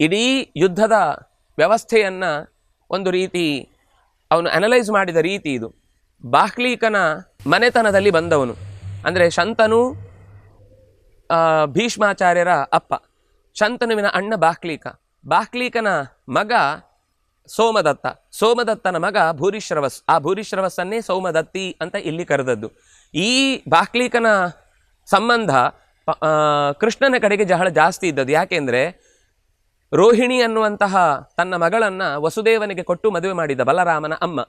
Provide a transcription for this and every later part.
ಇಡೀ ಯುದ್ಧದ ವ್ಯವಸ್ಥೆಯನ್ನು ಒಂದು ರೀತಿ ಅವನು ಅನಲೈಸ್ ಮಾಡಿದ ರೀತಿ ಇದು. ಬಾಹ್ಲೀಕನ ಮನೆತನದಲ್ಲಿ ಬಂದವನು. ಅಂದರೆ ಶಂತನು ಭೀಷ್ಮಾಚಾರ್ಯರ ಅಪ್ಪ. ಶಂತನುವಿನ ಅಣ್ಣ ಬಾಹ್ಲೀಕ ಬಾಹ್ಲೀಕನ ಮಗ ಸೋಮದತ್ತ. ಸೋಮದತ್ತನ ಮಗ ಭೂರಿಶ್ರವಸ್. ಆ ಭೂರಿಶ್ರವಸ್ಸನ್ನೇ ಸೋಮದತ್ತಿ ಅಂತ ಇಲ್ಲಿ ಕರೆದದ್ದು. ಈ ಬಾಹ್ಲೀಕನ ಸಂಬಂಧ ಕೃಷ್ಣನ ಕಡೆಗೆ ಬಹಳ ಜಾಸ್ತಿ ಇದ್ದದ್ದು. ಯಾಕೆಂದರೆ ರೋಹಿಣಿ ಅನ್ನುವಂತಹ ತನ್ನ ಮಗಳನ್ನ ವಸುದೇವನಿಗೆ ಕೊಟ್ಟು ಮದುವೆ ಮಾಡಿದ ಬಲರಾಮನ ಅಮ್ಮ.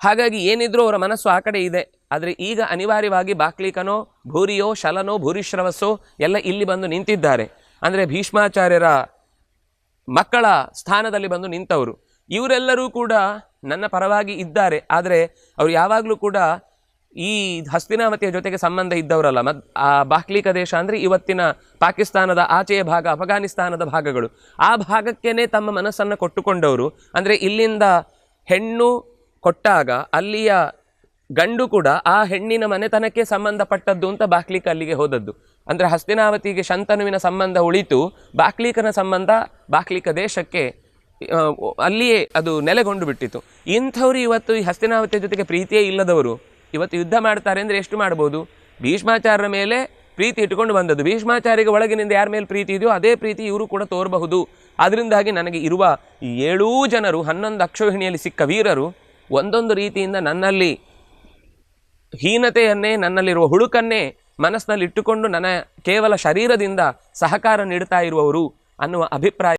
ಹಾಗಾಗಿ ಏನಿದ್ರೂ ಅವರ ಮನಸ್ಸು ಆ ಕಡೆ ಇದೆ. ಆದರೆ ಈಗ ಅನಿವಾರ್ಯವಾಗಿ ಬಾಕ್ಲಿಕನೋ, ಭೂರಿಯೋ, ಶಲನೋ ಭೂರಿಶ್ರವಸ್ಸೋ ಎಲ್ಲ ಇಲ್ಲಿ ಬಂದು ನಿಂತಿದ್ದಾರೆ. ಅಂದರೆ ಭೀಷ್ಮಾಚಾರ್ಯರ ಮಕ್ಕಳ ಸ್ಥಾನದಲ್ಲಿ ಬಂದು ನಿಂತವರು. ಇವರೆಲ್ಲರೂ ಕೂಡ ನನ್ನ ಪರವಾಗಿ ಇದ್ದಾರೆ. ಆದರೆ ಅವರು ಯಾವಾಗಲೂ ಕೂಡ ಈ ಹಸ್ತಿನಾವತಿಯ ಜೊತೆಗೆ ಸಂಬಂಧ ಇದ್ದವರಲ್ಲ. ಮದ್ ಆ ಬಾಹ್ಲಿಕ ದೇಶ ಅಂದರೆ ಇವತ್ತಿನ ಪಾಕಿಸ್ತಾನದ ಆಚೆಯ ಭಾಗ, ಅಫಘಾನಿಸ್ತಾನದ ಭಾಗಗಳು. ಆ ಭಾಗಕ್ಕೇ ತಮ್ಮ ಮನಸ್ಸನ್ನು ಕೊಟ್ಟುಕೊಂಡವರು. ಅಂದರೆ ಇಲ್ಲಿಂದ ಹೆಣ್ಣು ಕೊಟ್ಟಾಗ ಅಲ್ಲಿಯ ಗಂಡು ಕೂಡ ಆ ಹೆಣ್ಣಿನ ಮನೆತನಕ್ಕೆ ಸಂಬಂಧಪಟ್ಟದ್ದು ಅಂತ ಬಾಕ್ಲಿಕ ಅಲ್ಲಿಗೆ ಹೋದದ್ದು. ಅಂದರೆ ಹಸ್ತಿನಾವತಿಗೆ ಶಂತನುವಿನ ಸಂಬಂಧ ಉಳಿತು. ಬಾಕ್ಲಿಕನ ಸಂಬಂಧ ಬಾಕ್ಲಿಕ ದೇಶಕ್ಕೆ ಅಲ್ಲಿಯೇ ಅದು ನೆಲೆಗೊಂಡು ಬಿಟ್ಟಿತ್ತು ಇಂಥವ್ರು ಇವತ್ತು ಈ ಹಸ್ತಿನಾವತಿಯ ಜೊತೆಗೆ ಪ್ರೀತಿಯೇ ಇಲ್ಲದವರು. ಇವತ್ತು ಯುದ್ಧ ಮಾಡ್ತಾರೆ ಅಂದರೆ ಎಷ್ಟು ಮಾಡ್ಬೋದು? ಭೀಷ್ಮಾಚಾರ್ಯರ ಮೇಲೆ ಪ್ರೀತಿ ಇಟ್ಟುಕೊಂಡು ಬಂದದ್ದು. ಭೀಷ್ಮಾಚಾರ್ಯಗೆ ಒಳಗಿನಿಂದ ಯಾರ ಮೇಲೆ ಪ್ರೀತಿ ಇದೆಯೋ ಅದೇ ಪ್ರೀತಿ ಇವರು ಕೂಡ ತೋರಬಹುದು. ಅದರಿಂದಾಗಿ ನನಗೆ ಇರುವ ಈ ಏಳೂ ಜನರು, ಹನ್ನೊಂದು ಅಕ್ಷೋಹಿಣಿಯಲ್ಲಿ ಸಿಕ್ಕ ವೀರರು, ಒಂದೊಂದು ರೀತಿಯಿಂದ ನನ್ನಲ್ಲಿ ಹೀನತೆಯನ್ನೇ, ನನ್ನಲ್ಲಿರುವ ಹುಳುಕನ್ನೇ ಮನಸ್ಸಿನಲ್ಲಿ ಇಟ್ಟುಕೊಂಡು ನನ್ನ ಕೇವಲ ಶರೀರದಿಂದ ಸಹಕಾರ ನೀಡ್ತಾ ಇರುವವರು ಅನ್ನುವ ಅಭಿಪ್ರಾಯ